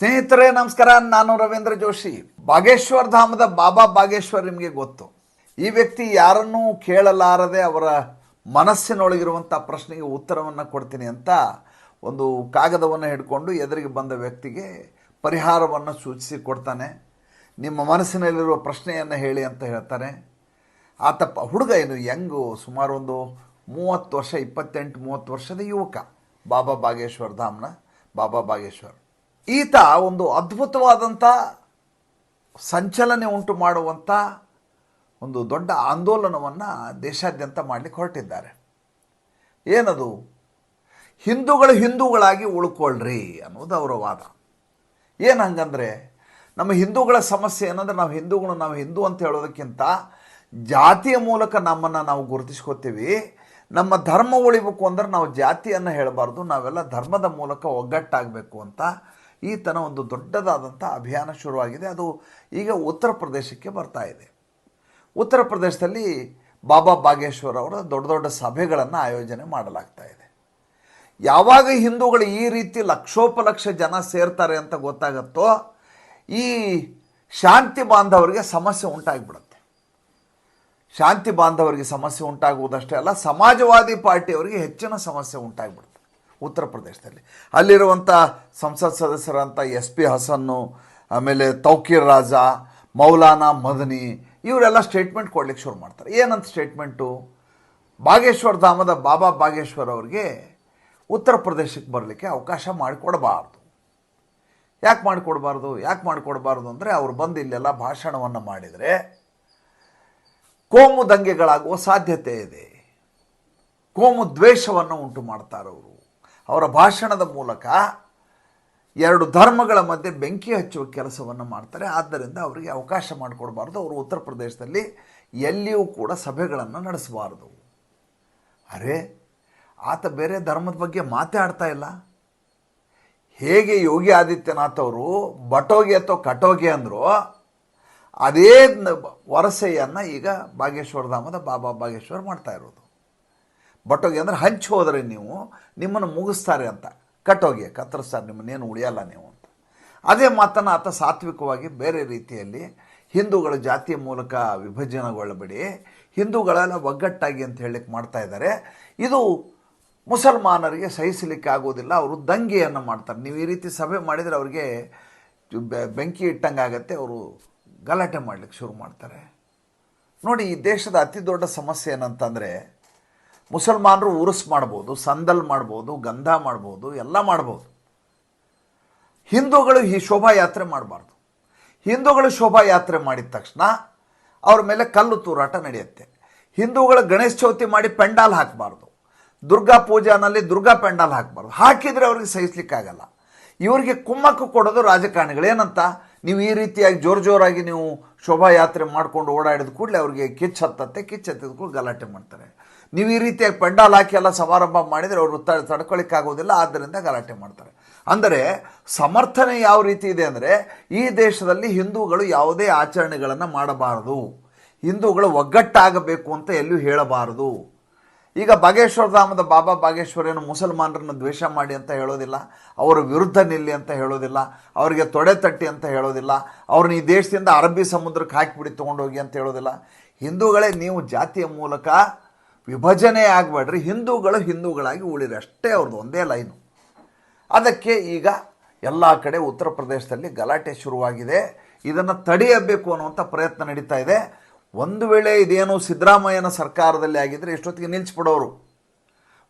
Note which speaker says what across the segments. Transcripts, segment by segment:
Speaker 1: ಸ್ನೇಹಿತರೆ, ನಮಸ್ಕಾರ. ನಾನು ರವೀಂದ್ರ ಜೋಶಿ. ಬಾಗೇಶ್ವರ್ ಧಾಮದ ಬಾಬಾ ಬಾಗೇಶ್ವರ್ ನಿಮಗೆ ಗೊತ್ತು. ಈ ವ್ಯಕ್ತಿ ಯಾರನ್ನೂ ಕೇಳಲಾರದೆ ಅವರ ಮನಸ್ಸಿನೊಳಗಿರುವಂಥ ಪ್ರಶ್ನೆಗೆ ಉತ್ತರವನ್ನು ಕೊಡ್ತೀನಿ ಅಂತ ಒಂದು ಕಾಗದವನ್ನು ಹಿಡ್ಕೊಂಡು ಎದುರಿಗೆ ಬಂದ ವ್ಯಕ್ತಿಗೆ ಪರಿಹಾರವನ್ನು ಸೂಚಿಸಿ ಕೊಡ್ತಾನೆ. ನಿಮ್ಮ ಮನಸ್ಸಿನಲ್ಲಿರುವ ಪ್ರಶ್ನೆಯನ್ನು ಹೇಳಿ ಅಂತ ಹೇಳ್ತಾನೆ ಆತ ಪ ಹುಡುಗ ಏನು? ಯಂಗು, ಸುಮಾರು ಒಂದು ಮೂವತ್ತು ವರ್ಷ, ಇಪ್ಪತ್ತೆಂಟು ಮೂವತ್ತು ವರ್ಷದ ಯುವಕ. ಬಾಬಾ ಬಾಗೇಶ್ವರ್ ಧಾಮ್ನ ಬಾಬಾ ಬಾಗೇಶ್ವರ್. ಈತ ಒಂದು ಅದ್ಭುತವಾದಂಥ ಸಂಚಲನೆ ಉಂಟು ಮಾಡುವಂಥ ಒಂದು ದೊಡ್ಡ ಆಂದೋಲನವನ್ನು ದೇಶಾದ್ಯಂತ ಮಾಡಲಿಕ್ಕೆ ಹೊರಟಿದ್ದಾರೆ. ಏನದು? ಹಿಂದೂಗಳು ಹಿಂದೂಗಳಾಗಿ ಉಳ್ಕೊಳ್ರಿ ಅನ್ನೋದು ಅವರ ವಾದ. ಏನು ಹಂಗಂದರೆ, ನಮ್ಮ ಹಿಂದೂಗಳ ಸಮಸ್ಯೆ ಏನಂದ್ರೆ, ನಾವು ಹಿಂದೂಗಳು, ನಾವು ಹಿಂದೂ ಅಂತ ಹೇಳೋದಕ್ಕಿಂತ ಜಾತಿಯ ಮೂಲಕ ನಮ್ಮನ್ನು ನಾವು ಗುರುತಿಸ್ಕೋತೀವಿ. ನಮ್ಮ ಧರ್ಮ ಉಳಿಬೇಕು ಅಂದ್ರೆ ನಾವು ಜಾತಿಯನ್ನು ಹೇಳಬಾರ್ದು, ನಾವೆಲ್ಲ ಧರ್ಮದ ಮೂಲಕ ಒಗ್ಗಟ್ಟಾಗಬೇಕು ಅಂತ ಈತನ ಒಂದು ದೊಡ್ಡದಾದಂಥ ಅಭಿಯಾನ ಶುರುವಾಗಿದೆ. ಅದು ಈಗ ಉತ್ತರ ಪ್ರದೇಶಕ್ಕೆ ಬರ್ತಾ ಇದೆ. ಉತ್ತರ ಪ್ರದೇಶದಲ್ಲಿ ಬಾಬಾ ಬಾಗೇಶ್ವರ್ ಅವರ ದೊಡ್ಡ ದೊಡ್ಡ ಸಭೆಗಳನ್ನು ಆಯೋಜನೆ ಮಾಡಲಾಗ್ತಾ ಇದೆ. ಯಾವಾಗ ಹಿಂದೂಗಳು ಈ ರೀತಿ ಲಕ್ಷೋಪಲಕ್ಷ ಜನ ಸೇರ್ತಾರೆ ಅಂತ ಗೊತ್ತಾಗತ್ತೋ, ಈ ಶಾಂತಿ ಬಾಂಧವರಿಗೆ ಸಮಸ್ಯೆ ಉಂಟಾಗಿಬಿಡುತ್ತೆ. ಶಾಂತಿ ಬಾಂಧವರಿಗೆ ಸಮಸ್ಯೆ ಉಂಟಾಗುವುದಷ್ಟೇ ಅಲ್ಲ, ಸಮಾಜವಾದಿ ಪಾರ್ಟಿಯವರಿಗೆ ಹೆಚ್ಚಿನ ಸಮಸ್ಯೆ ಉಂಟಾಗಿಬಿಡುತ್ತೆ. ಉತ್ತರ ಪ್ರದೇಶದಲ್ಲಿ. ಅಲ್ಲಿರುವಂಥ ಸಂಸತ್ ಸದಸ್ಯರಂಥ ಎಸ್ ಪಿ ಹಸನ್ನು, ಆಮೇಲೆ ತೌಕೀರ್ ರಾಜ, ಮೌಲಾನಾ ಮದನಿ, ಇವರೆಲ್ಲ ಸ್ಟೇಟ್ಮೆಂಟ್ ಕೊಡ್ಲಿಕ್ಕೆ ಶುರು ಮಾಡ್ತಾರೆ. ಏನಂತ ಸ್ಟೇಟ್ಮೆಂಟು ಬಾಗೇಶ್ವರ್ ಧಾಮದ ಬಾಬಾ ಬಾಗೇಶ್ವರ್ ಅವರಿಗೆ ಉತ್ತರ ಪ್ರದೇಶಕ್ಕೆ ಬರಲಿಕ್ಕೆ ಅವಕಾಶ ಮಾಡಿಕೊಡಬಾರ್ದು. ಯಾಕೆ ಮಾಡಿಕೊಡಬಾರ್ದು? ಯಾಕೆ ಮಾಡಿಕೊಡಬಾರ್ದು ಅಂದರೆ ಅವ್ರು ಬಂದು ಇಲ್ಲೆಲ್ಲ ಭಾಷಣವನ್ನು ಮಾಡಿದರೆ ಕೋಮು ದಂಗೆಗಳಾಗುವ ಸಾಧ್ಯತೆ ಇದೆ. ಕೋಮು ದ್ವೇಷವನ್ನು ಉಂಟು ಮಾಡ್ತಾರವರು. ಅವರ ಭಾಷಣದ ಮೂಲಕ ಎರಡು ಧರ್ಮಗಳ ಮಧ್ಯೆ ಬೆಂಕಿ ಹಚ್ಚುವ ಕೆಲಸವನ್ನು ಮಾಡ್ತಾರೆ. ಆದ್ದರಿಂದ ಅವರಿಗೆ ಅವಕಾಶ ಮಾಡಿಕೊಡಬಾರ್ದು. ಅವರು ಉತ್ತರ ಪ್ರದೇಶದಲ್ಲಿ ಎಲ್ಲಿಯೂ ಕೂಡ ಸಭೆಗಳನ್ನು ನಡೆಸಬಾರ್ದು. ಅರೆ, ಆತ ಬೇರೆ ಧರ್ಮದ ಬಗ್ಗೆ ಮಾತಾಡ್ತಾ ಇಲ್ಲ. ಹೇಗೆ ಯೋಗಿ ಆದಿತ್ಯನಾಥ್ ಅವರು ಬಟೋಗೆ ಅಥವಾ ಕಟೋಗೆ ಅಂದರು, ಅದೇ ವರಸೆಯನ್ನು ಈಗ ಬಾಗೇಶ್ವರ ಧಾಮದ ಬಾಬಾ ಬಾಗೇಶ್ವರ್ ಮಾಡ್ತಾ ಇರೋದು. ಬಟೋಗೆ ಅಂದರೆ ಹಂಚಿ ಹೋದರೆ ನೀವು ನಿಮ್ಮನ್ನು ಮುಗಿಸ್ತಾರೆ ಅಂತ. ಕಟ್ಟೋಗಿ ಕತ್ತರಿಸ್ತಾರೆ ನಿಮ್ಮನ್ನೇನು ಉಳಿಯಲ್ಲ ನೀವು ಅಂತ. ಅದೇ ಮಾತನ್ನು ಆತ ಸಾತ್ವಿಕವಾಗಿ ಬೇರೆ ರೀತಿಯಲ್ಲಿ ಹಿಂದೂಗಳ ಜಾತಿಯ ಮೂಲಕ ವಿಭಜನೆಗೊಳ್ಳಬೇಡಿ. ಹಿಂದೂಗಳೆಲ್ಲ ಒಗ್ಗಟ್ಟಾಗಿ ಅಂತ ಹೇಳಲಿಕ್ಕೆ ಮಾಡ್ತಾ ಇದ್ದಾರೆ. ಇದು ಮುಸಲ್ಮಾನರಿಗೆ ಸಹಿಸಲಿಕ್ಕೆ ಆಗೋದಿಲ್ಲ ಅವರು ದಂಗೆಯನ್ನು ಮಾಡ್ತಾರೆ. ನೀವು ಈ ರೀತಿ ಸಭೆ ಮಾಡಿದರೆ ಅವರಿಗೆ ಬೆಂಕಿ ಬೆಂಕಿ ಇಟ್ಟಂಗಾಗತ್ತೆ. ಅವರು ಗಲಾಟೆ ಮಾಡಲಿಕ್ಕೆ ಶುರು ಮಾಡ್ತಾರೆ. ನೋಡಿ, ಈ ದೇಶದ ಅತಿ ದೊಡ್ಡ ಸಮಸ್ಯೆ ಏನಂತಂದರೆ ಮುಸಲ್ಮಾನರು ಉರುಸ್ ಮಾಡ್ಬೋದು, ಸಂದಲ್ ಮಾಡ್ಬೋದು, ಗಂಧ ಮಾಡ್ಬೋದು, ಎಲ್ಲ ಮಾಡ್ಬೋದು. ಹಿಂದೂಗಳು ಈ ಶೋಭಾಯಾತ್ರೆ ಮಾಡಬಾರ್ದು. ಹಿಂದೂಗಳು ಶೋಭಾಯಾತ್ರೆ ಮಾಡಿದ ತಕ್ಷಣ ಅವ್ರ ಮೇಲೆ ಕಲ್ಲು ತೂರಾಟ ನಡೆಯುತ್ತೆ. ಹಿಂದೂಗಳು ಗಣೇಶ ಚೌತಿ ಮಾಡಿ ಪೆಂಡಾಲ್ ಹಾಕಬಾರ್ದು. ದುರ್ಗಾ ಪೂಜಾನಲ್ಲಿ ದುರ್ಗಾ ಪೆಂಡಾಲ್ ಹಾಕಬಾರ್ದು. ಹಾಕಿದರೆ ಅವ್ರಿಗೆ ಸಹಿಸ್ಲಿಕ್ಕಾಗಲ್ಲ. ಇವರಿಗೆ ಕುಮ್ಮಕ್ಕು ಕೊಡೋದು ರಾಜಕಾರಣಿಗಳು. ಏನಂತ? ನೀವು ಈ ರೀತಿಯಾಗಿ ಜೋರು ಜೋರಾಗಿ ನೀವು ಶೋಭಾಯಾತ್ರೆ ಮಾಡ್ಕೊಂಡು ಓಡಾಡಿದ ಕೂಡಲೇ ಅವ್ರಿಗೆ ಕಿಚ್ಚು ಹತ್ತತ್ತೆ ಕಿಚ್ಚು ಹತ್ತಿದ ಕೂಡ ಗಲಾಟೆ ಮಾಡ್ತಾರೆ. ನೀವು ಈ ರೀತಿಯಾಗಿ ಪೆಂಡಾಲ್ ಹಾಕಿ ಎಲ್ಲ ಸಮಾರಂಭ ಮಾಡಿದರೆ ಅವರು ತ ತಡ್ಕೊಳ್ಳಿಕ್ಕಾಗೋದಿಲ್ಲ ಆದ್ದರಿಂದ ಗಲಾಟೆ ಮಾಡ್ತಾರೆ. ಅಂದರೆ ಸಮರ್ಥನೆ ಯಾವ ರೀತಿ ಇದೆ ಅಂದರೆ ಈ ದೇಶದಲ್ಲಿ ಹಿಂದೂಗಳು ಯಾವುದೇ ಆಚರಣೆಗಳನ್ನು ಮಾಡಬಾರದು. ಹಿಂದೂಗಳು ಒಗ್ಗಟ್ಟಾಗಬೇಕು ಅಂತ ಎಲ್ಲೂ ಹೇಳಬಾರದು. ಈಗ ಬಾಗೇಶ್ವರ ಧಾಮದ ಬಾಬಾ ಬಾಗೇಶ್ವರ ಏನು ಮುಸಲ್ಮಾನರನ್ನು ದ್ವೇಷ ಮಾಡಿ ಅಂತ ಹೇಳೋದಿಲ್ಲ, ಅವರ ವಿರುದ್ಧ ನಿಲ್ಲಿ ಅಂತ ಹೇಳೋದಿಲ್ಲ, ಅವರಿಗೆ ತೊಡೆ ತಟ್ಟಿ ಅಂತ ಹೇಳೋದಿಲ್ಲ, ಅವ್ರನ್ನ ಈ ದೇಶದಿಂದ ಅರಬ್ಬಿ ಸಮುದ್ರಕ್ಕೆ ಹಾಕಿಬಿಡಿ, ತೊಗೊಂಡೋಗಿ ಅಂತ ಹೇಳೋದಿಲ್ಲ. ಹಿಂದೂಗಳೇ ನೀವು ಜಾತಿಯ ಮೂಲಕ ವಿಭಜನೆ ಆಗಬೇಡ್ರಿ. ಹಿಂದೂಗಳು ಹಿಂದೂಗಳಾಗಿ ಉಳಿರಿ. ಅಷ್ಟೇ ಅವ್ರದ್ದು ಒಂದೇ ಲೈನು. ಅದಕ್ಕೆ ಈಗ ಎಲ್ಲ ಕಡೆ ಉತ್ತರ ಪ್ರದೇಶದಲ್ಲಿ ಗಲಾಟೆ ಶುರುವಾಗಿದೆ. ಇದನ್ನು ತಡೆಯಬೇಕು ಅನ್ನುವಂಥ ಪ್ರಯತ್ನ ನಡೀತಾ ಇದೆ. ಒಂದು ವೇಳೆ ಇದೇನು ಸಿದ್ದರಾಮಯ್ಯನ ಸರ್ಕಾರದಲ್ಲಿ ಆಗಿದ್ದರೆ ಎಷ್ಟೊತ್ತಿಗೆ ನಿಲ್ಲಿಸ್ಬಿಡೋರು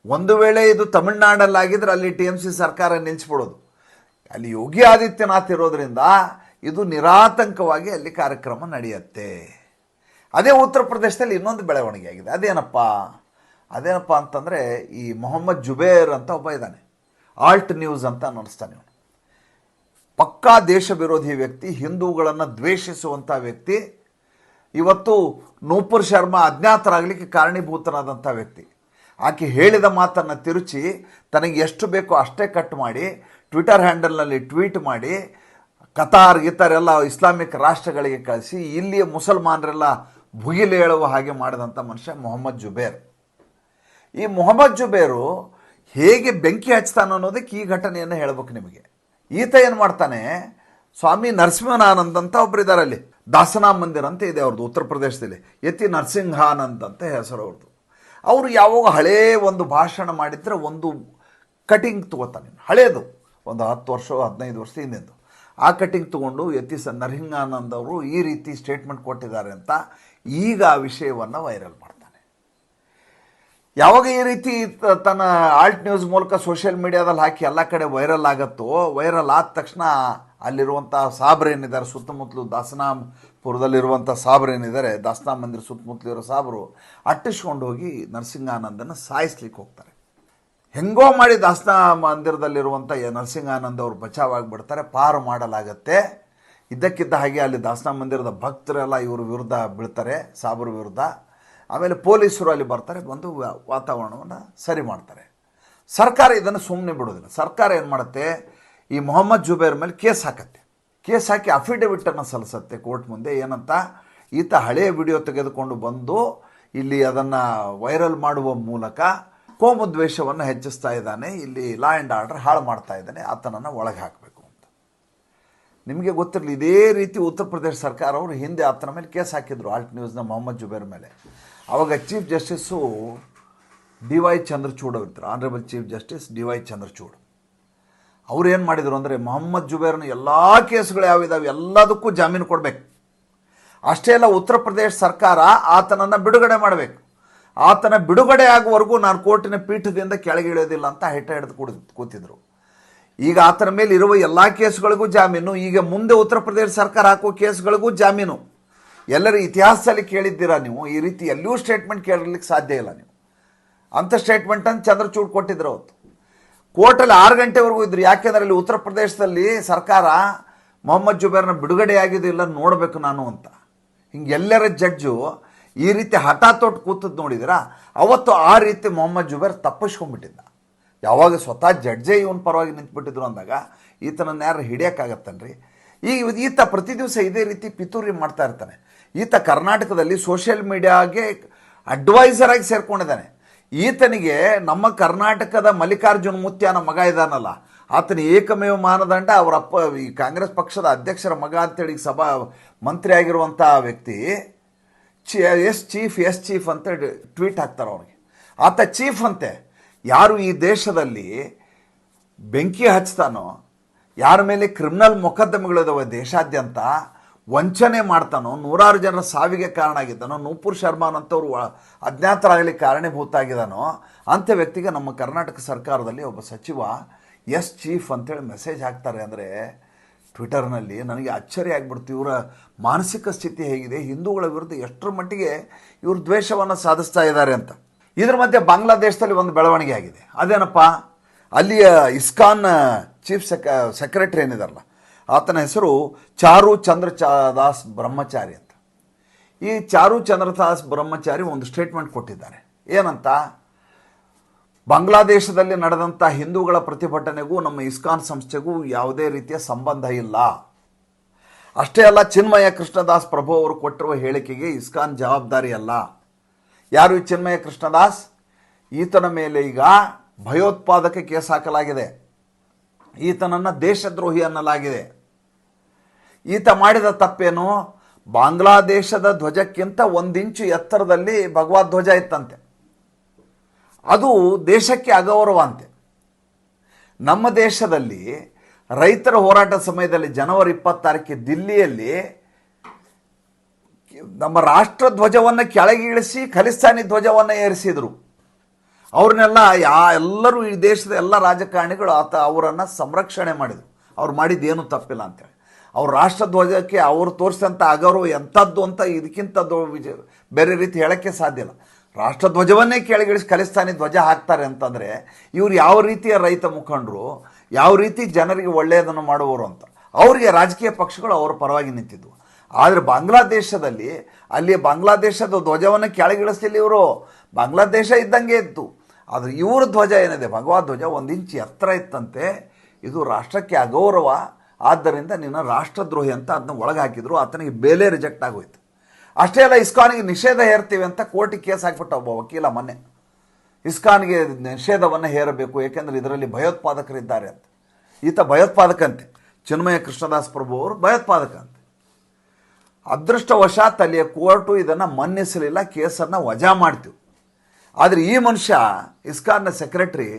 Speaker 1: ಒಂದು ವೇಳೆ ಇದು ತಮಿಳ್ನಾಡಲ್ಲಾಗಿದ್ದರೆ ಅಲ್ಲಿ ಟಿ ಎಂ ಸಿ ಸರ್ಕಾರ ನಿಲ್ಲಿಸ್ಬಿಡೋದು ಅಲ್ಲಿ ಯೋಗಿ ಆದಿತ್ಯನಾಥ್ ಇರೋದ್ರಿಂದ ಇದು ನಿರಾತಂಕವಾಗಿ ಅಲ್ಲಿ ಕಾರ್ಯಕ್ರಮ ನಡೆಯುತ್ತೆ. ಅದೇ ಉತ್ತರ ಪ್ರದೇಶದಲ್ಲಿ ಇನ್ನೊಂದು ಬೆಳವಣಿಗೆ ಆಗಿದೆ. ಅದೇನಪ್ಪ? ಅದೇನಪ್ಪ ಅಂತಂದರೆ ಈ ಮೊಹಮ್ಮದ್ ಜುಬೇರ್ ಅಂತ ಒಬ್ಬ ಇದ್ದಾನೆ. ಆಲ್ಟ್ ನ್ಯೂಸ್ ಅಂತ ಅನ್ನಿಸ್ತಾನೆ ಇವನು ಪಕ್ಕಾ ದೇಶ ವಿರೋಧಿ ವ್ಯಕ್ತಿ, ಹಿಂದೂಗಳನ್ನು ದ್ವೇಷಿಸುವಂಥ ವ್ಯಕ್ತಿ, ಇವತ್ತು ನೂಪುರ್ ಶರ್ಮಾ ಅಜ್ಞಾತರಾಗಲಿಕ್ಕೆ ಕಾರಣೀಭೂತನಾದಂಥ ವ್ಯಕ್ತಿ. ಆಕೆ ಹೇಳಿದ ಮಾತನ್ನು ತಿರುಚಿ ತನಗೆ ಎಷ್ಟು ಬೇಕೋ ಅಷ್ಟೇ ಕಟ್ ಮಾಡಿ, ಟ್ವಿಟರ್ ಹ್ಯಾಂಡಲ್ನಲ್ಲಿ ಟ್ವೀಟ್ ಮಾಡಿ, ಕತಾರ್ ಗಿತಾರ್ ಎಲ್ಲ ಇಸ್ಲಾಮಿಕ್ ರಾಷ್ಟ್ರಗಳಿಗೆ ಕಳಿಸಿ, ಇಲ್ಲಿಯ ಮುಸಲ್ಮಾನರೆಲ್ಲ ಭುಗಿಲೇಳುವ ಹಾಗೆ ಮಾಡಿದಂಥ ಮನುಷ್ಯ ಮೊಹಮ್ಮದ್ ಜುಬೇರ್. ಈ ಮೊಹಮ್ಮದ್ ಜುಬೇರು ಹೇಗೆ ಬೆಂಕಿ ಹಚ್ತಾನೆ ಅನ್ನೋದಕ್ಕೆ ಈ ಘಟನೆಯನ್ನು ಹೇಳ್ಬೇಕು ನಿಮಗೆ. ಈತ ಏನು ಮಾಡ್ತಾನೆ? ಸ್ವಾಮಿ ನರಸಿಂಹನಾನಂದ್ ಅಂತ ಒಬ್ರು ಇದ್ದಾರೆ ಅಲ್ಲಿ. ದಾಸನಾ ಮಂದಿರ ಅಂತ ಇದೆ ಅವ್ರದ್ದು ಉತ್ತರ ಪ್ರದೇಶದಲ್ಲಿ. ಯತಿ ನರಸಿಂಹಾನಂದ್ ಅಂತ ಹೆಸರು ಅವ್ರದ್ದು ಅವರು ಯಾವಾಗ ಹಳೇ ಒಂದು ಭಾಷಣ ಮಾಡಿದರೆ ಒಂದು ಕಟಿಂಗ್ ತಗೋತಾನೆ ಹಳೇದು. ಒಂದು ಹತ್ತು ವರ್ಷ, ಹದಿನೈದು ವರ್ಷ ಹಿಂದೆಂದು. ಆ ಕಟಿಂಗ್ ತಗೊಂಡು ಯತಿ ಸ ನರಸಿಂಹಾನಂದ್ ಅವರು ಈ ರೀತಿ ಸ್ಟೇಟ್ಮೆಂಟ್ ಕೊಟ್ಟಿದ್ದಾರೆ ಅಂತ ಈಗ ಆ ವಿಷಯವನ್ನು ವೈರಲ್ ಮಾಡ್ತಾನೆ. ಯಾವಾಗ ಈ ರೀತಿ ತನ್ನ ಆಲ್ಟ್ ನ್ಯೂಸ್ ಮೂಲಕ ಸೋಷಿಯಲ್ ಮೀಡಿಯಾದಲ್ಲಿ ಹಾಕಿ ಎಲ್ಲ ಕಡೆ ವೈರಲ್ ಆಗತ್ತೋ ವೈರಲ್ ಆದ ತಕ್ಷಣ ಅಲ್ಲಿರುವಂಥ ಸಾಬ್ರೇನಿದ್ದಾರೆ ಸುತ್ತಮುತ್ತಲು ದಾಸನಾಪುರದಲ್ಲಿರುವಂಥ ಸಾಬ್ರೇನಿದ್ದಾರೆ ದಾಸನಾ ಮಂದಿರ ಸುತ್ತಮುತ್ತಲಿರೋ ಸಾಬ್ರು ಅಟ್ಟಿಸ್ಕೊಂಡು ಹೋಗಿ ನರಸಿಂಹಾನಂದನ ಸಾಯಿಸ್ಲಿಕ್ಕೆ ಹೋಗ್ತಾರೆ. ಹೆಂಗೋ ಮಾಡಿ ದಾಸನಾ ಮಂದಿರದಲ್ಲಿರುವಂಥ ನರಸಿಂಹಾನಂದ ಅವರು ಬಚಾವಾಗಿಬಿಡ್ತಾರೆ ಪಾರು ಮಾಡಲಾಗತ್ತೆ. ಇದ್ದಕ್ಕಿದ್ದ ಹಾಗೆ ಅಲ್ಲಿ ದಾಸನ ಮಂದಿರದ ಭಕ್ತರೆಲ್ಲ ಇವ್ರ ವಿರುದ್ಧ ಬೀಳ್ತಾರೆ, ಸಾಬ್ರ ವಿರುದ್ಧ. ಆಮೇಲೆ ಪೊಲೀಸರು ಅಲ್ಲಿ ಬರ್ತಾರೆ, ಬಂದು ವಾತಾವರಣವನ್ನು ಸರಿ ಮಾಡ್ತಾರೆ. ಸರ್ಕಾರ ಇದನ್ನು ಸುಮ್ಮನೆ ಬಿಡೋದಿಲ್ಲ ಸರ್ಕಾರ ಏನು ಮಾಡುತ್ತೆ? ಈ ಮೊಹಮ್ಮದ್ ಜುಬೇರ್ ಮೇಲೆ ಕೇಸ್ ಹಾಕತ್ತೆ. ಕೇಸ್ ಹಾಕಿ ಅಫಿಡವಿಟನ್ನು ಸಲ್ಲಿಸತ್ತೆ ಕೋರ್ಟ್ ಮುಂದೆ. ಏನಂತ? ಈತ ಹಳೆಯ ವಿಡಿಯೋ ತೆಗೆದುಕೊಂಡು ಬಂದು ಇಲ್ಲಿ ಅದನ್ನು ವೈರಲ್ ಮಾಡುವ ಮೂಲಕ ಕೋಮು ದ್ವೇಷವನ್ನು ಹೆಚ್ಚಿಸ್ತಾ ಇದ್ದಾನೆ. ಇಲ್ಲಿ ಲಾ ಆ್ಯಂಡ್ ಆರ್ಡರ್ ಹಾಳು ಮಾಡ್ತಾ ಇದ್ದಾನೆ. ಆತನನ್ನು ಒಳಗೆ ಹಾಕಬೇಕು. ನಿಮಗೆ ಗೊತ್ತಿರಲಿ, ಇದೇ ರೀತಿ ಉತ್ತರ ಪ್ರದೇಶ ಸರ್ಕಾರ ಅವರು ಹಿಂದೆ ಆತನ ಮೇಲೆ ಕೇಸ್ ಹಾಕಿದ್ರು, ಆಲ್ಟ್ ನ್ಯೂಸ್ನ ಮೊಹಮ್ಮದ್ ಜುಬೇರ್ ಮೇಲೆ. ಆವಾಗ chief justice D Y Chandrachud ಅವರಿದ್ದರು honourable chief justice D Y Chandrachud. ಅವ್ರು ಏನು ಮಾಡಿದರು ಅಂದರೆ, ಮೊಹಮ್ಮದ್ ಜುಬೇರ್ನ ಎಲ್ಲ ಕೇಸ್ಗಳು ಯಾವಿದಾವೆ ಎಲ್ಲದಕ್ಕೂ ಜಾಮೀನು ಕೊಡಬೇಕು. ಅಷ್ಟೇ ಅಲ್ಲ, ಉತ್ತರ ಪ್ರದೇಶ ಸರ್ಕಾರ ಆತನನ್ನು ಬಿಡುಗಡೆ ಮಾಡಬೇಕು. ಆತನ ಬಿಡುಗಡೆ ಆಗುವವರೆಗೂ ನಾನು ಕೋರ್ಟಿನ ಪೀಠದಿಂದ ಕೆಳಗೆ ಇಳಿಯೋದಿಲ್ಲ ಅಂತ ಹೆಟ್ಟ ಹಿಡಿದು ಕೂಡ ಕೂತಿದ್ರು. ಈಗ ಆತನ ಮೇಲೆ ಇರುವ ಎಲ್ಲ ಕೇಸುಗಳಿಗೂ ಜಾಮೀನು. ಈಗ ಮುಂದೆ ಉತ್ತರ ಪ್ರದೇಶ ಸರ್ಕಾರ ಹಾಕುವ ಕೇಸ್ಗಳಿಗೂ ಜಾಮೀನು. ಎಲ್ಲರ ಇತಿಹಾಸದಲ್ಲಿ ಕೇಳಿದ್ದೀರಾ ನೀವು? ಈ ರೀತಿ ಎಲ್ಲೂ ಸ್ಟೇಟ್ಮೆಂಟ್ ಕೇಳಲಿಕ್ಕೆ ಸಾಧ್ಯ ಇಲ್ಲ ನೀವು. ಅಂಥ ಸ್ಟೇಟ್ಮೆಂಟನ್ನು ಚಂದ್ರಚೂಡ್ ಕೊಟ್ಟಿದ್ರು ಅವತ್ತು. ಕೋರ್ಟಲ್ಲಿ ಆರು ಗಂಟೆವರೆಗೂ ಇದ್ರು. ಯಾಕೆಂದ್ರೆ ಅಲ್ಲಿ ಉತ್ತರ ಪ್ರದೇಶದಲ್ಲಿ ಸರ್ಕಾರ ಮೊಹಮ್ಮದ್ ಜುಬೇರ್ನ ಬಿಡುಗಡೆಯಾಗಿದ್ದಿಲ್ಲ ನೋಡಬೇಕು ನಾನು ಅಂತ. ಹಿಂಗೆ ಎಲ್ಲರ ಜಡ್ಜು ಈ ರೀತಿ ಹಠ ತೊಟ್ಟು ಕೂತದ್ದು ನೋಡಿದಿರಾ ಅವತ್ತು ಆ ರೀತಿ ಮೊಹಮ್ಮದ್ ಜುಬೇರ್ ತಪ್ಪಿಸ್ಕೊಂಡ್ಬಿಟ್ಟಿದ್ದ. ಯಾವಾಗ ಸ್ವತಃ ಜಡ್ಜೆ ಇವನ್ ಪರವಾಗಿ ನಿಂತ್ಬಿಟ್ಟಿದ್ರು ಅಂದಾಗ ಈತನನ್ನು ಯಾರು ಹಿಡಿಯೋಕ್ಕಾಗತ್ತನ್ರಿ? ಈಗ ಈತ ಪ್ರತಿ ದಿವಸ ಇದೇ ರೀತಿ ಪಿತೂರಿ ಮಾಡ್ತಾ ಇರ್ತಾನೆ. ಈತ ಕರ್ನಾಟಕದಲ್ಲಿ ಸೋಷಿಯಲ್ ಮೀಡಿಯಾಗೆ ಅಡ್ವೈಸರ್ ಆಗಿ ಸೇರ್ಕೊಂಡಿದ್ದಾನೆ. ಈತನಿಗೆ ನಮ್ಮ ಕರ್ನಾಟಕದ ಮಲ್ಲಿಕಾರ್ಜುನ ಮುತ್ಯಾನ ಮಗ ಇದ್ದಾನಲ್ಲ ಆತನ ಏಕಮೇವ ಮಾನದಂಡ ಅವರ ಅಪ್ಪ, ಈ ಕಾಂಗ್ರೆಸ್ ಪಕ್ಷದ ಅಧ್ಯಕ್ಷರ ಮಗ ಅಂತೇಳಿ ಸಭಾ ಮಂತ್ರಿ ಆಗಿರುವಂಥ ವ್ಯಕ್ತಿ, ಚಿ, ಎಸ್ ಚೀಫ್ ಎಸ್ ಚೀಫ್ ಅಂತ ಟ್ವೀಟ್ ಹಾಕ್ತಾರೆ ಅವ್ರಿಗೆ ಆತ ಚೀಫ್ ಅಂತೆ. ಯಾರು ಈ ದೇಶದಲ್ಲಿ ಬೆಂಕಿ ಹಚ್ತಾನೋ, ಯಾರ ಮೇಲೆ ಕ್ರಿಮಿನಲ್ ಮೊಕದ್ದಮೆಗಳಿದಾವೆ ದೇಶಾದ್ಯಂತ, ವಂಚನೆ ಮಾಡ್ತಾನೋ, ನೂರಾರು ಜನರ ಸಾವಿಗೆ ಕಾರಣ ಆಗಿದ್ದಾನೋ, ನೂಪುರ್ ಶರ್ಮಾನ್ ಅಂತವ್ರು ಅಜ್ಞಾತರಾಗಲಿ ಕಾರಣೀಭೂತ ಆಗಿದ್ದಾನೋ ಅಂಥ ವ್ಯಕ್ತಿಗೆ ನಮ್ಮ ಕರ್ನಾಟಕ ಸರ್ಕಾರದಲ್ಲಿ ಒಬ್ಬ ಸಚಿವ, ಎಸ್ ಚೀಫ್ ಅಂತೇಳಿ ಮೆಸೇಜ್ ಹಾಕ್ತಾರೆ ಅಂದರೆ, ಟ್ವಿಟರ್ನಲ್ಲಿ ನನಗೆ ಅಚ್ಚರಿ ಆಗ್ಬಿಡ್ತು. ಇವರ ಮಾನಸಿಕ ಸ್ಥಿತಿ ಹೇಗಿದೆ? ಹಿಂದೂಗಳ ವಿರುದ್ಧ ಎಷ್ಟರ ಮಟ್ಟಿಗೆ ಇವರು ದ್ವೇಷವನ್ನು ಸಾಧಿಸ್ತಾ ಇದ್ದಾರೆ ಅಂತ. ಇದರ ಮಧ್ಯೆ ಬಾಂಗ್ಲಾದೇಶದಲ್ಲಿ ಒಂದು ಬೆಳವಣಿಗೆ ಆಗಿದೆ. ಅದೇನಪ್ಪ? ಅಲ್ಲಿಯ ಇಸ್ಕಾನ್ ಚೀಫ್ ಸೆಕ ಸೆಕ್ರೆಟರಿ ಏನಿದಾರಲ್ಲ, ಆತನ ಹೆಸರು ಚಾರು ಚಂದ್ರ ದಾಸ್ ಬ್ರಹ್ಮಚಾರಿ ಅಂತ. ಈ ಚಾರು ಚಂದ್ರದಾಸ್ ಬ್ರಹ್ಮಚಾರಿ ಒಂದು ಸ್ಟೇಟ್ಮೆಂಟ್ ಕೊಟ್ಟಿದ್ದಾರೆ. ಏನಂತ? ಬಾಂಗ್ಲಾದೇಶದಲ್ಲಿ ನಡೆದಂಥ ಹಿಂದೂಗಳ ಪ್ರತಿಭಟನೆಗೂ, ನಮ್ಮ ಇಸ್ಕಾನ್ ಸಂಸ್ಥೆಗೂ ಯಾವುದೇ ರೀತಿಯ ಸಂಬಂಧ ಇಲ್ಲ. ಅಷ್ಟೇ ಅಲ್ಲ, ಚಿನ್ಮಯ ಕೃಷ್ಣದಾಸ್ ಪ್ರಭು ಅವರು ಕೊಟ್ಟಿರುವ ಹೇಳಿಕೆಗೆ ಇಸ್ಕಾನ್ ಜವಾಬ್ದಾರಿ ಅಲ್ಲ. ಯಾರು ಚಿನ್ಮಯ ಕೃಷ್ಣದಾಸ್? ಈತನ ಮೇಲೆ ಈಗ ಭಯೋತ್ಪಾದಕ ಕೇಸ್ ಹಾಕಲಾಗಿದೆ. ಈತನನ್ನು ದೇಶದ್ರೋಹಿ ಅನ್ನಲಾಗಿದೆ. ಈತ ಮಾಡಿದ ತಪ್ಪೇನು? ಬಾಂಗ್ಲಾದೇಶದ ಧ್ವಜಕ್ಕಿಂತ ಒಂದಿಂಚು ಎತ್ತರದಲ್ಲಿ ಭಗವದ್ ಧ್ವಜ ಇತ್ತಂತೆ. ಅದು ದೇಶಕ್ಕೆ ಅಗೌರವ ಅಂತೆ. ನಮ್ಮ ದೇಶದಲ್ಲಿ ರೈತರ ಹೋರಾಟ ಸಮಯದಲ್ಲಿ ಜನವರಿ ಇಪ್ಪತ್ತಾರಕ್ಕೆ ದಿಲ್ಲಿಯಲ್ಲಿ ನಮ್ಮ ರಾಷ್ಟ್ರ ಧ್ವಜವನ್ನು ಕೆಳಗಿಳಿಸಿ ಖಲಿಸ್ತಾನಿ ಧ್ವಜವನ್ನು ಏರಿಸಿದರು. ಅವ್ರನ್ನೆಲ್ಲ ಯಾ ಎಲ್ಲರೂ ಈ ದೇಶದ ಎಲ್ಲ ರಾಜಕಾರಣಿಗಳು ಆತ ಅವರನ್ನು ಸಂರಕ್ಷಣೆ ಮಾಡಿದರು. ಅವ್ರು ಮಾಡಿದ್ದೇನು ತಪ್ಪಿಲ್ಲ ಅಂತೇಳಿ ಅವ್ರ ರಾಷ್ಟ್ರಧ್ವಜಕ್ಕೆ ಅವರು ತೋರಿಸಿದಂಥ ಅಗೌರವ ಎಂಥದ್ದು ಅಂತ ಇದಕ್ಕಿಂತ ವಿಜಯ ಬೇರೆ ರೀತಿ ಹೇಳೋಕ್ಕೆ ಸಾಧ್ಯ ಇಲ್ಲ. ರಾಷ್ಟ್ರಧ್ವಜವನ್ನೇ ಕೆಳಗಿಳಿಸಿ ಖಲಿಸ್ತಾನಿ ಧ್ವಜ ಹಾಕ್ತಾರೆ ಅಂತಂದರೆ ಇವ್ರು ಯಾವ ರೀತಿಯ ರೈತ ಮುಖಂಡರು, ಯಾವ ರೀತಿ ಜನರಿಗೆ ಒಳ್ಳೆಯದನ್ನು ಮಾಡುವವರು ಅಂತ. ಅವರಿಗೆ ರಾಜಕೀಯ ಪಕ್ಷಗಳು ಅವರ ಪರವಾಗಿ ನಿಂತಿದ್ವು. ಆದರೆ ಬಾಂಗ್ಲಾದೇಶದಲ್ಲಿ ಅಲ್ಲಿ ಬಾಂಗ್ಲಾದೇಶದ ಧ್ವಜವನ್ನು ಕೆಳಗಿಳಿಸ್ತಿಲ್ಲ ಇವರು. ಬಾಂಗ್ಲಾದೇಶ ಇದ್ದಂಗೆ ಇತ್ತು. ಆದರೆ ಇವ್ರ ಧ್ವಜ ಏನಿದೆ? ಭಗವಾ ಧ್ವಜ ಒಂದು ಇಂಚು ಎತ್ತರ ಇತ್ತಂತೆ. ಇದು ರಾಷ್ಟ್ರಕ್ಕೆ ಅಗೌರವ. ಆದ್ದರಿಂದ ನಿನ್ನ ರಾಷ್ಟ್ರದ್ರೋಹಿ ಅಂತ ಅದನ್ನ ಒಳಗೆ ಹಾಕಿದ್ರು ಆತನಿಗೆ ಬೇಲೆ ರಿಜೆಕ್ಟ್ ಆಗೋಯ್ತು. ಅಷ್ಟೇ ಅಲ್ಲ, ಇಸ್ಕಾನಿಗೆ ನಿಷೇಧ ಹೇರ್ತೀವಿ ಅಂತ ಕೋರ್ಟಿಗೆ ಕೇಸ್ ಹಾಕ್ಬಿಟ್ಟ ಒಬ್ಬ ವಕೀಲ ಮೊನ್ನೆ. ಇಸ್ಕಾನ್ಗೆ ನಿಷೇಧವನ್ನು ಹೇರಬೇಕು, ಏಕೆಂದರೆ ಇದರಲ್ಲಿ ಭಯೋತ್ಪಾದಕರಿದ್ದಾರೆ ಅಂತ. ಈತ ಭಯೋತ್ಪಾದಕಂತೆ. ಚಿನ್ಮಯ ಕೃಷ್ಣದಾಸ್ ಪ್ರಭು ಅವರು ಭಯೋತ್ಪಾದಕ ಅಂತೆ. ಅದೃಷ್ಟವಶಾತ್ ಅಲ್ಲಿಯ ಕೋರ್ಟು ಇದನ್ನು ಮನ್ನಿಸಲಿಲ್ಲ, ಕೇಸನ್ನು ವಜಾ ಮಾಡ್ತೀವಿ. ಆದರೆ ಈ ಮನುಷ್ಯ ಇಸ್ಕಾನ್ನ ಸೆಕ್ರೆಟ್ರಿ,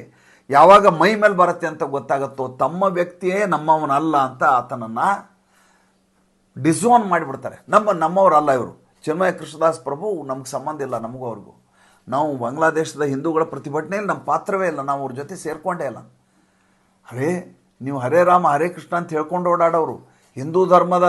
Speaker 1: ಯಾವಾಗ ಮೈ ಮೇಲೆ ಬರುತ್ತೆ ಅಂತ ಗೊತ್ತಾಗುತ್ತೋ, ತಮ್ಮ ವ್ಯಕ್ತಿಯೇ ನಮ್ಮವನಲ್ಲ ಅಂತ ಆತನನ್ನು ಡಿಸೋನ್ ಮಾಡಿಬಿಡ್ತಾರೆ. ನಮ್ಮ, ನಮ್ಮವರಲ್ಲ ಇವರು. ಚಿನ್ಮಯ ಕೃಷ್ಣದಾಸ್ ಪ್ರಭು, ನಮ್ಗೆ ಸಂಬಂಧ ಇಲ್ಲ, ನಮಗೂ ಅವ್ರಿಗೂ. ನಾವು ಬಾಂಗ್ಲಾದೇಶದ ಹಿಂದೂಗಳ ಪ್ರತಿಭಟನೆಯಲ್ಲಿ ನಮ್ಮ ಪಾತ್ರವೇ ಇಲ್ಲ, ನಾವು ಅವ್ರ ಜೊತೆ ಸೇರಿಕೊಂಡೇ ಇಲ್ಲ. ಅರೇ, ನೀವು ಹರೇ ರಾಮ, ಹರೇ ಕೃಷ್ಣ ಅಂತ ಹೇಳ್ಕೊಂಡು ಓಡಾಡೋರು. ಹಿಂದೂ ಧರ್ಮದ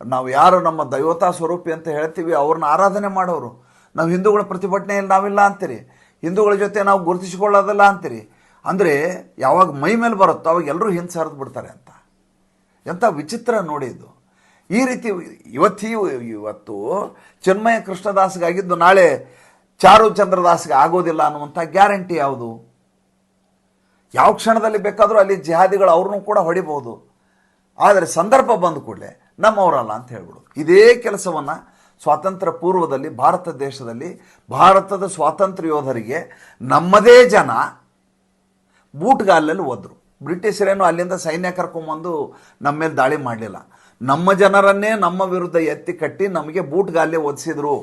Speaker 1: ನಾವು ಯಾರು ನಮ್ಮ ದೈವತಾ ಸ್ವರೂಪಿ ಅಂತ ಹೇಳ್ತೀವಿ, ಅವ್ರನ್ನ ಆರಾಧನೆ ಮಾಡೋರು. ನಾವು ಹಿಂದೂಗಳ ಪ್ರತಿಭಟನೆಯಲ್ಲಿ ನಾವಿಲ್ಲ ಅಂತೀರಿ. ಹಿಂದೂಗಳ ಜೊತೆ ನಾವು ಗುರುತಿಸಿಕೊಳ್ಳೋದಲ್ಲ ಅಂತೀರಿ. ಅಂದರೆ ಯಾವಾಗ ಮೈ ಮೇಲೆ ಬರುತ್ತೋ ಅವಾಗ ಎಲ್ಲರೂ ಹಿಂದೆ ಸರಿದು ಬಿಡ್ತಾರೆ ಅಂತ. ಎಂಥ ವಿಚಿತ್ರ ನೋಡಿ ಇದು. ಈ ರೀತಿ ಇವತ್ತಿ ಇವತ್ತು ಚಿನ್ಮಯ ಕೃಷ್ಣದಾಸ್ಗಾಗಿದ್ದು ನಾಳೆ ಚಾರು ಚಂದ್ರದಾಸ್ಗೆ ಆಗೋದಿಲ್ಲ ಅನ್ನುವಂಥ ಗ್ಯಾರಂಟಿ ಯಾವುದು? ಯಾವ ಕ್ಷಣದಲ್ಲಿ ಬೇಕಾದರೂ ಅಲ್ಲಿ ಜಿಹಾದಿಗಳು ಅವ್ರನ್ನೂ ಕೂಡ ಹೊಡಿಬಹುದು. ಆದರೆ ಸಂದರ್ಭ ಬಂದ ಕೂಡಲೇ ನಮ್ಮವರಲ್ಲ ಅಂತ ಹೇಳ್ಬಿಡು. ಇದೇ ಕೆಲಸವನ್ನು ಸ್ವಾತಂತ್ರ್ಯ ಪೂರ್ವದಲ್ಲಿ ಭಾರತ ದೇಶದಲ್ಲಿ, ಭಾರತದ ಸ್ವಾತಂತ್ರ್ಯ ಯೋಧರಿಗೆ ನಮ್ಮದೇ ಜನ ಬೂಟ್ಗಾಲಲ್ಲಿ ಹೋದ್ರು. ಬ್ರಿಟಿಷರೇನು ಅಲ್ಲಿಂದ ಸೈನ್ಯ ಕರ್ಕೊಂಬಂದು ನಮ್ಮ ಮೇಲೆ ದಾಳಿ ಮಾಡಲಿಲ್ಲ. ನಮ್ಮ ಜನರನ್ನೇ ನಮ್ಮ ವಿರುದ್ಧ ಎತ್ತಿ ಕಟ್ಟಿ ನಮಗೆ ಬೂಟ್ಗಾಲೆ ಒದಿಸಿದರು.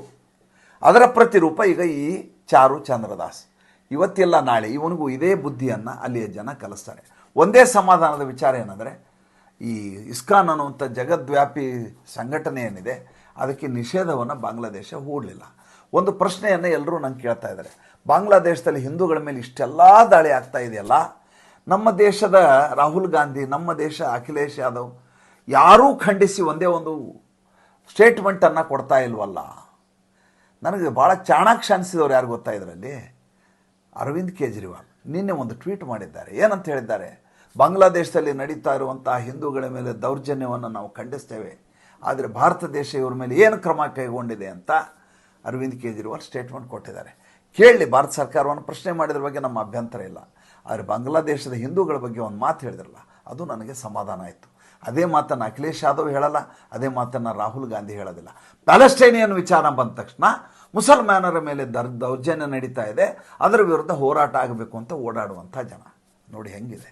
Speaker 1: ಅದರ ಪ್ರತಿರೂಪ ಈಗ ಈ ಚಾರು ಚಂದ್ರದಾಸ್. ಇವತ್ತಿಲ್ಲ ನಾಳೆ ಇವನಿಗೂ ಇದೇ ಬುದ್ಧಿಯನ್ನು ಅಲ್ಲಿಯ ಜನ ಕಲಿಸ್ತಾರೆ. ಒಂದೇ ಸಮಾಧಾನದ ವಿಚಾರ ಏನಂದರೆ ಈ ಇಸ್ಕಾನ್ ಅನ್ನುವಂಥ ಜಗದ್ವ್ಯಾಪಿ ಸಂಘಟನೆ ಏನಿದೆ ಅದಕ್ಕೆ ನಿಷೇಧವನ್ನು ಬಾಂಗ್ಲಾದೇಶ ಹೂಡಲಿಲ್ಲ. ಒಂದು ಪ್ರಶ್ನೆಯನ್ನು ಎಲ್ಲರೂ ನಂಗೆ ಕೇಳ್ತಾ ಇದ್ದಾರೆ. ಬಾಂಗ್ಲಾದೇಶದಲ್ಲಿ ಹಿಂದೂಗಳ ಮೇಲೆ ಇಷ್ಟೆಲ್ಲ ದಾಳಿ ಆಗ್ತಾ ಇದೆಯಲ್ಲ? ನಮ್ಮ ದೇಶದ ರಾಹುಲ್ ಗಾಂಧಿ, ನಮ್ಮ ದೇಶ ಅಖಿಲೇಶ್ ಯಾದವ್, ಯಾರೂ ಖಂಡಿಸಿ ಒಂದೇ ಒಂದು ಸ್ಟೇಟ್ಮೆಂಟನ್ನು ಕೊಡ್ತಾ ಇಲ್ವಲ್ಲ? ನನಗೆ ಭಾಳ ಚಾಣಾಕ್ಷ ಅನಿಸಿದವ್ರು ಯಾರು ಗೊತ್ತಾ ಇದರಲ್ಲಿ? ಅರವಿಂದ್ ಕೇಜ್ರಿವಾಲ್. ನಿನ್ನೆ ಒಂದು ಟ್ವೀಟ್ ಮಾಡಿದ್ದಾರೆ. ಏನಂತ ಹೇಳಿದ್ದಾರೆ? ಬಾಂಗ್ಲಾದೇಶದಲ್ಲಿ ನಡೀತಾ ಇರುವಂತಹ ಹಿಂದೂಗಳ ಮೇಲೆ ದೌರ್ಜನ್ಯವನ್ನು ನಾವು ಖಂಡಿಸ್ತೇವೆ. ಆದರೆ ಭಾರತ ದೇಶ ಇವರ ಮೇಲೆ ಏನು ಕ್ರಮ ಕೈಗೊಂಡಿದೆ ಅಂತ ಅರವಿಂದ್ ಕೇಜ್ರಿವಾಲ್ ಸ್ಟೇಟ್ಮೆಂಟ್ ಕೊಟ್ಟಿದ್ದಾರೆ. ಕೇಳಲಿ ಭಾರತ ಸರ್ಕಾರವನ್ನು ಪ್ರಶ್ನೆ ಮಾಡಿದ್ರ ಬಗ್ಗೆ ನಮ್ಮ ಅಭ್ಯಂತರ ಇಲ್ಲ. ಆದರೆ ಬಾಂಗ್ಲಾದೇಶದ ಹಿಂದೂಗಳ ಬಗ್ಗೆ ಒಂದು ಮಾತು ಹೇಳಿದ್ರಲ್ಲ, ಅದು ನನಗೆ ಸಮಾಧಾನ ಆಯಿತು. ಅದೇ ಮಾತನ್ನು ಅಖಿಲೇಶ್ ಯಾದವ್ ಹೇಳಲ್ಲ, ಅದೇ ಮಾತನ್ನು ರಾಹುಲ್ ಗಾಂಧಿ ಹೇಳೋದಿಲ್ಲ. ಪ್ಯಾಲೆಸ್ಟೈನಿಯನ್ ವಿಚಾರ ಬಂದ ತಕ್ಷಣ ಮುಸಲ್ಮಾನರ ಮೇಲೆ ದರ್, ದೌರ್ಜನ್ಯ ನಡೀತಾ ಇದೆ, ಅದರ ವಿರುದ್ಧ ಹೋರಾಟ ಆಗಬೇಕು ಅಂತ ಓಡಾಡುವಂಥ ಜನ. ನೋಡಿ ಹೆಂಗಿದೆ.